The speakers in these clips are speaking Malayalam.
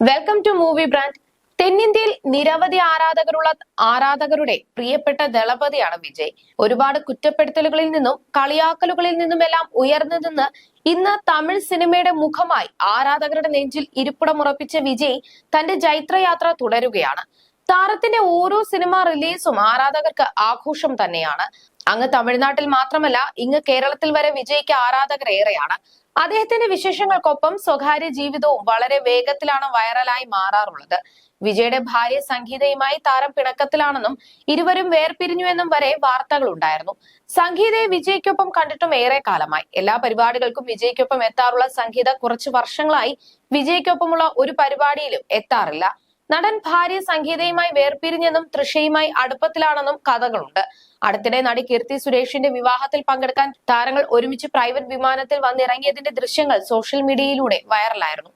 വെൽക്കം ടു മൂവി ബ്രാൻഡ് തെന്നിന്ത്യയിൽ നിരവധി ആരാധകരുള്ള ആരാധകരുടെ പ്രിയപ്പെട്ട ദളപതിയാണ് വിജയ്. ഒരുപാട് കുറ്റപ്പെടുത്തലുകളിൽ നിന്നും കളിയാക്കലുകളിൽ നിന്നുമെല്ലാം ഉയർന്നു നിന്ന് ഇന്ന് തമിഴ് സിനിമയുടെ മുഖമായി ആരാധകരുടെ നെഞ്ചിൽ ഇരിപ്പിടമുറപ്പിച്ച വിജയ് തന്റെ ജൈത്രയാത്ര തുടരുകയാണ്. താരത്തിന്റെ ഓരോ സിനിമ റിലീസും ആരാധകർക്ക് ആഘോഷം തന്നെയാണ്. അങ്ങ് തമിഴ്നാട്ടിൽ മാത്രമല്ല ഇങ്ങ് കേരളത്തിൽ വരെ വിജയിക്ക് ആരാധകർ ഏറെയാണ്. അദ്ദേഹത്തിന്റെ വിശേഷങ്ങൾക്കൊപ്പം സ്വകാര്യ ജീവിതവും വളരെ വേഗത്തിലാണ് വൈറലായി മാറാറുള്ളത്. വിജയുടെ ഭാര്യ സംഗീതയുമായി താരം പിണക്കത്തിലാണെന്നും ഇരുവരും വേർപിരിഞ്ഞുവെന്നും വരെ വാർത്തകൾ ഉണ്ടായിരുന്നു സംഗീതയെ വിജയ്ക്കൊപ്പം കണ്ടിട്ടും ഏറെ കാലമായി. എല്ലാ പരിപാടികൾക്കും വിജയ്ക്കൊപ്പം എത്താറുള്ള സംഗീത കുറച്ചു വർഷങ്ങളായി വിജയ്ക്കൊപ്പമുള്ള ഒരു പരിപാടിയിലും എത്താറില്ല. നടൻ ഭാര്യ സംഗീതയുമായി വേർപിരിഞ്ഞെന്നും തൃഷയുമായി അടുപ്പത്തിലാണെന്നും കഥകളുണ്ട്. അടുത്തിടെ നടി കീർത്തി സുരേഷിന്റെ വിവാഹത്തിൽ പങ്കെടുക്കാൻ താരങ്ങൾ ഒരുമിച്ച് പ്രൈവറ്റ് വിമാനത്തിൽ വന്നിറങ്ങിയതിന്റെ ദൃശ്യങ്ങൾ സോഷ്യൽ മീഡിയയിലൂടെ വൈറലായിരുന്നു.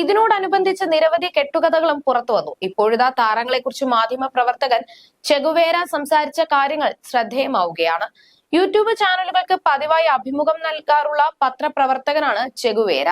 ഇതിനോടനുബന്ധിച്ച് നിരവധി കെട്ടുകഥകളും പുറത്തു വന്നു. ഇപ്പോഴിതാ താരങ്ങളെ കുറിച്ച് മാധ്യമ പ്രവർത്തകൻ ചെഗുവേര സംസാരിച്ച കാര്യങ്ങൾ ശ്രദ്ധേയമാവുകയാണ്. യൂട്യൂബ് ചാനലുകൾക്ക് പതിവായി അഭിമുഖം നൽകാറുള്ള പത്രപ്രവർത്തകനാണ് ചെഗുവേര.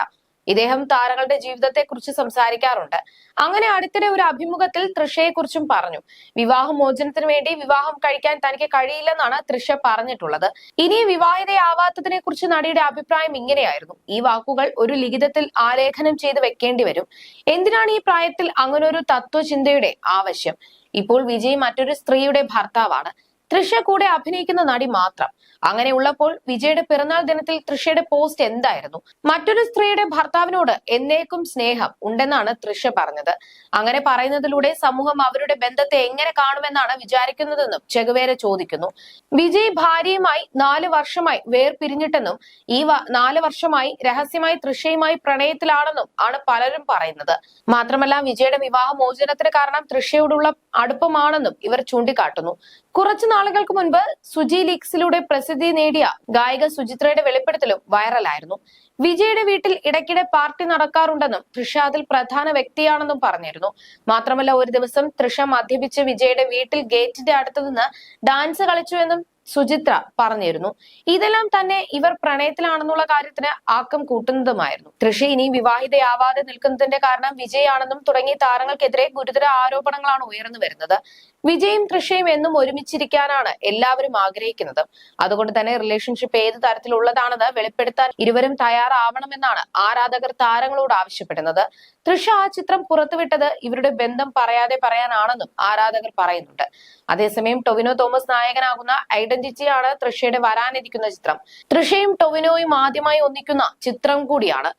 ഇദ്ദേഹം താരങ്ങളുടെ ജീവിതത്തെ കുറിച്ച് സംസാരിക്കാറുണ്ട്. അങ്ങനെ അടുത്തിടെ ഒരു അഭിമുഖത്തിൽ തൃഷയെ കുറിച്ചും പറഞ്ഞു. വിവാഹമോചനത്തിന് വേണ്ടി വിവാഹം കഴിക്കാൻ തനിക്ക് കഴിയില്ലെന്നാണ് തൃഷ പറഞ്ഞിട്ടുള്ളത്. ഇനി വിവാഹിതയാവാത്തതിനെ കുറിച്ച് നടിയുടെ അഭിപ്രായം ഇങ്ങനെയായിരുന്നു. ഈ വാക്കുകൾ ഒരു ലിഖിതത്തിൽ ആലേഖനം ചെയ്ത് വെക്കേണ്ടി വരും. എന്തിനാണ് ഈ പ്രായത്തിൽ അങ്ങനൊരു തത്വചിന്തയുടെ ആവശ്യം? ഇപ്പോൾ വിജയ് മറ്റൊരു സ്ത്രീയുടെ ഭർത്താവാണ്. തൃഷ കൂടെ അഭിനയിക്കുന്ന നടി മാത്രം. അങ്ങനെ ഉള്ളപ്പോൾ വിജയുടെ പിറന്നാൾ ദിനത്തിൽ തൃഷയുടെ പോസ്റ്റ് എന്തായിരുന്നു? മറ്റൊരു സ്ത്രീയുടെ ഭർത്താവിനോട് എന്നേക്കും സ്നേഹം ഉണ്ടെന്നാണ് തൃഷ പറഞ്ഞത്. അങ്ങനെ പറയുന്നതിലൂടെ സമൂഹം അവരുടെ ബന്ധത്തെ എങ്ങനെ കാണുമെന്നാണ് വിചാരിക്കുന്നതെന്നും ചെകുവേര ചോദിക്കുന്നു. വിജയ് ഭാര്യയുമായി നാല് വർഷമായി വേർപിരിഞ്ഞിട്ടെന്നും ഈ നാല് വർഷമായി രഹസ്യമായി തൃഷയുമായി പ്രണയത്തിലാണെന്നും ആണ് പലരും പറയുന്നത്. മാത്രമല്ല വിജയുടെ വിവാഹ മോചനത്തിന് കാരണം തൃഷയോടുള്ള അടുപ്പമാണെന്നും ഇവർ ചൂണ്ടിക്കാട്ടുന്നു. കുറച്ചു നാളുകൾക്ക് മുൻപ് സുജി ലീക്സിലൂടെ പ്രസിദ്ധി നേടിയ ഗായിക സുചിത്രയുടെ വെളിപ്പെടുത്തലും വൈറലായിരുന്നു. വിജയുടെ വീട്ടിൽ ഇടയ്ക്കിടെ പാർട്ടി നടക്കാറുണ്ടെന്നും തൃഷ അതിൽ പ്രധാന വ്യക്തിയാണെന്നും പറഞ്ഞിരുന്നു. മാത്രമല്ല ഒരു ദിവസം തൃഷ മദ്യപിച്ച് വിജയുടെ വീട്ടിൽ ഗേറ്റിന്റെ അടുത്ത് നിന്ന് ഡാൻസ് കളിച്ചുവെന്നും സുചിത്ര പറഞ്ഞിരുന്നു. ഇതെല്ലാം തന്നെ ഇവർ പ്രണയത്തിലാണെന്നുള്ള കാര്യത്തിന് ആക്കം കൂട്ടുന്നതുമായിരുന്നു. തൃഷി ഇനി വിവാഹിതയാവാതെ നിൽക്കുന്നതിന്റെ കാരണം വിജയാണെന്നും തുടങ്ങിയ താരങ്ങൾക്കെതിരെ ഗുരുതര ആരോപണങ്ങളാണ് ഉയർന്നു വരുന്നത്. വിജയും തൃഷയും എന്നും ഒരുമിച്ചിരിക്കാനാണ് എല്ലാവരും ആഗ്രഹിക്കുന്നത്. അതുകൊണ്ട് തന്നെ റിലേഷൻഷിപ്പ് ഏത് തരത്തിലുള്ളതാണെന്ന് വെളിപ്പെടുത്താൻ ഇരുവരും തയ്യാറാവണമെന്നാണ് ആരാധകർ താരങ്ങളോട് ആവശ്യപ്പെടുന്നത്. തൃഷ ആ ചിത്രം പുറത്തുവിട്ടത് ഇവരുടെ ബന്ധം പറയാതെ പറയാനാണെന്നും ആരാധകർ പറയുന്നുണ്ട്. അതേസമയം ടൊവിനോ തോമസ് നായകനാകുന്ന ഐഡന്റിറ്റിയാണ് തൃഷയുടെ വരാനിരിക്കുന്ന ചിത്രം. തൃഷയും ടൊവിനോയും ആദ്യമായി ഒന്നിക്കുന്ന ചിത്രം കൂടിയാണ്.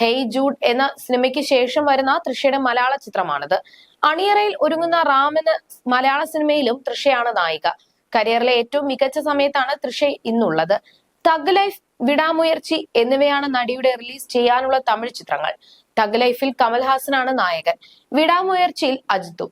ഹെയ് ജൂഡ് എന്ന സിനിമയ്ക്ക് ശേഷം വരുന്ന തൃഷയുടെ മലയാള ചിത്രമാണിത്. അണിയറയിൽ ഒരുങ്ങുന്ന റാം എന്ന മലയാള സിനിമയിലും തൃഷയാണ് നായിക. കരിയറിലെ ഏറ്റവും മികച്ച സമയത്താണ് തൃഷ ഇന്നുള്ളത്. തഗ് ലൈഫ് വിടാമുയർച്ചി എന്നിവയാണ് നടിയുടെ റിലീസ് ചെയ്യാനുള്ള തമിഴ് ചിത്രങ്ങൾ. തഗ് ലൈഫിൽ കമൽഹാസനാണ് നായകൻ. വിടാമുയർച്ചിയിൽ അജിത്തും.